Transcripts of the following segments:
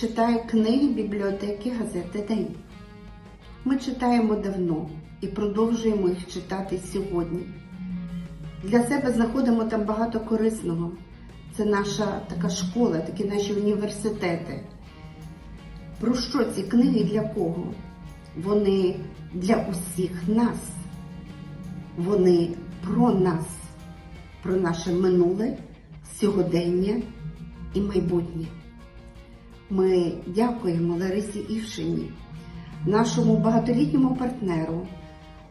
читає книги бібліотеки газети День. Ми читаємо давно і продовжуємо їх читати сьогодні. Для себе знаходимо там багато корисного. Це наша така школа, такі наші університети. Про що ці книги для кого? Вони для усіх нас. Вони про нас, про наше минуле, сьогодення і майбутнє. Ми дякуємо Ларисі Івшині, нашому багатолітньому партнеру,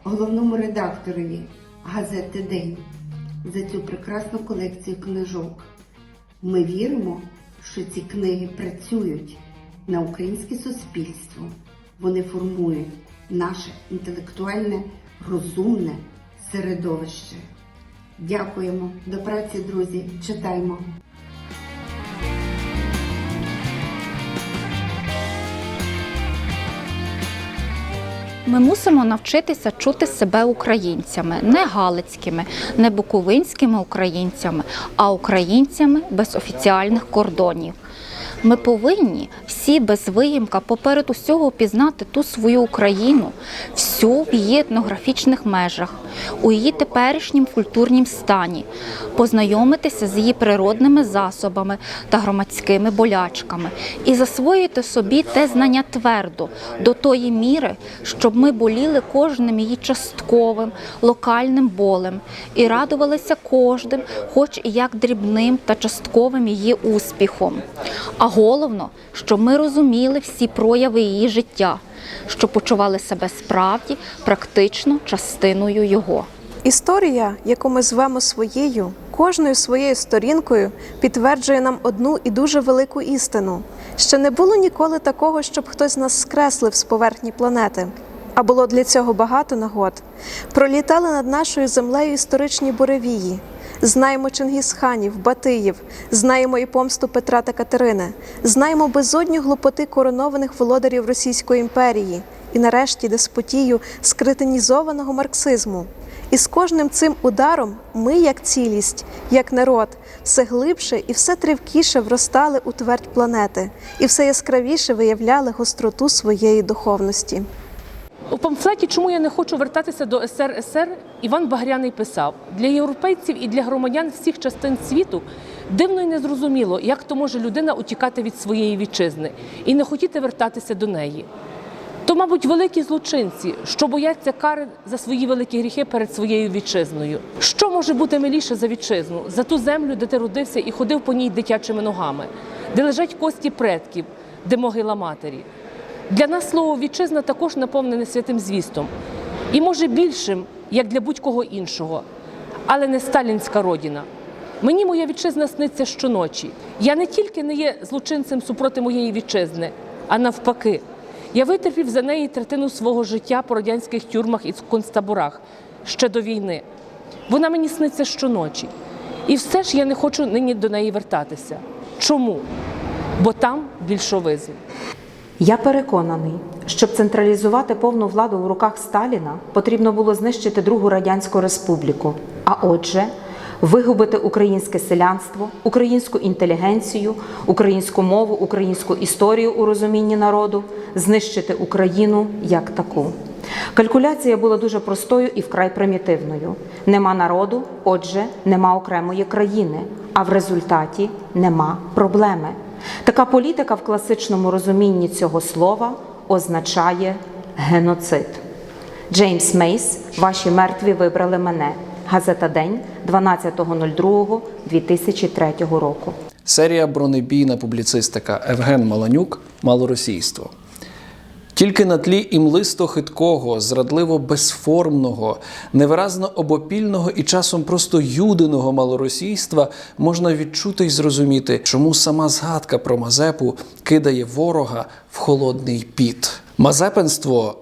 головному редакторові газети День за цю прекрасну колекцію книжок. Ми віримо, що ці книги працюють на українське суспільство. Вони формують наше інтелектуальне, розумне середовище. Дякуємо. До праці, друзі. Читаймо. Ми мусимо навчитися чути себе українцями, не галицькими, не буковинськими українцями, а українцями без офіціальних кордонів. Ми повинні всі без виїмка поперед усього пізнати ту свою Україну, всю в її етнографічних межах, у її теперішнім культурнім стані, познайомитися з її природними засобами та громадськими болячками і засвоїти собі те знання твердо до тої міри, щоб ми боліли кожним її частковим, локальним болем і радувалися кожним, хоч і як дрібним та частковим її успіхом. А головно, щоб ми розуміли всі прояви її життя, що почували себе справді практично частиною його. Історія, яку ми звемо своєю, кожною своєю сторінкою підтверджує нам одну і дуже велику істину. Ще не було ніколи такого, щоб хтось нас скреслив з поверхні планети. А було для цього багато нагод. Пролітали над нашою землею історичні буревії. Знаємо Чингісханів, Батиїв, знаємо і помсту Петра та Катерини, знаємо безодню глупоти коронованих володарів Російської імперії і нарешті деспотію скретинізованого марксизму. І з кожним цим ударом ми, як цілість, як народ, все глибше і все тривкіше вростали у твердь планети, і все яскравіше виявляли гостроту своєї духовності. У памфлеті Чому я не хочу вертатися до СРСР Іван Багряний писав для європейців і для громадян всіх частин світу дивно і незрозуміло, як то може людина утікати від своєї вітчизни і не хотіти вертатися до неї. То, мабуть, великі злочинці, що бояться кари за свої великі гріхи перед своєю вітчизною. Що може бути миліше за вітчизну, за ту землю, де ти родився і ходив по ній дитячими ногами, де лежать кості предків, де могила матері. Для нас слово вітчизна також наповнене святим звістом, і може більшим, як для будь-кого іншого, але не сталінська родина. Мені моя вітчизна сниться щоночі. Я не тільки не є злочинцем супроти моєї вітчизни, а навпаки. Я витерпів за неї третину свого життя по радянських тюрмах і концтаборах ще до війни. Вона мені сниться щоночі. І все ж я не хочу нині до неї вертатися. Чому? Бо там більшовизм. Я переконаний, щоб централізувати повну владу в руках Сталіна, потрібно було знищити Другу Радянську Республіку, а отже, вигубити українське селянство, українську інтелігенцію, українську мову, українську історію у розумінні народу, знищити Україну як таку. Калькуляція була дуже простою і вкрай примітивною. Нема народу, отже, нема окремої країни, а в результаті нема проблеми. Така політика в класичному розумінні цього слова означає геноцид. Джеймс Мейс, ваші мертві вибрали мене. Газета День 12.02.2003 року. Серія бронебійна публіцистика Евген Маланюк Малоросійство. Тільки на тлі імлисто хиткого, зрадливо безформного, невиразно обопільного і часом просто юдиного малоросійства можна відчути й зрозуміти, чому сама згадка про Мазепу кидає ворога в холодний піт. Мазепинство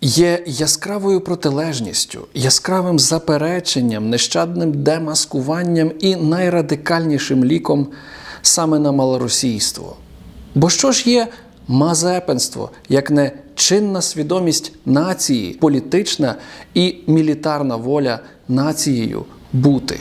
є яскравою протилежністю, яскравим запереченням, нещадним демаскуванням і найрадикальнішим ліком саме на малоросійство. Бо що ж є мазепинство, як не чинна свідомість нації, політична і мілітарна воля нацією бути?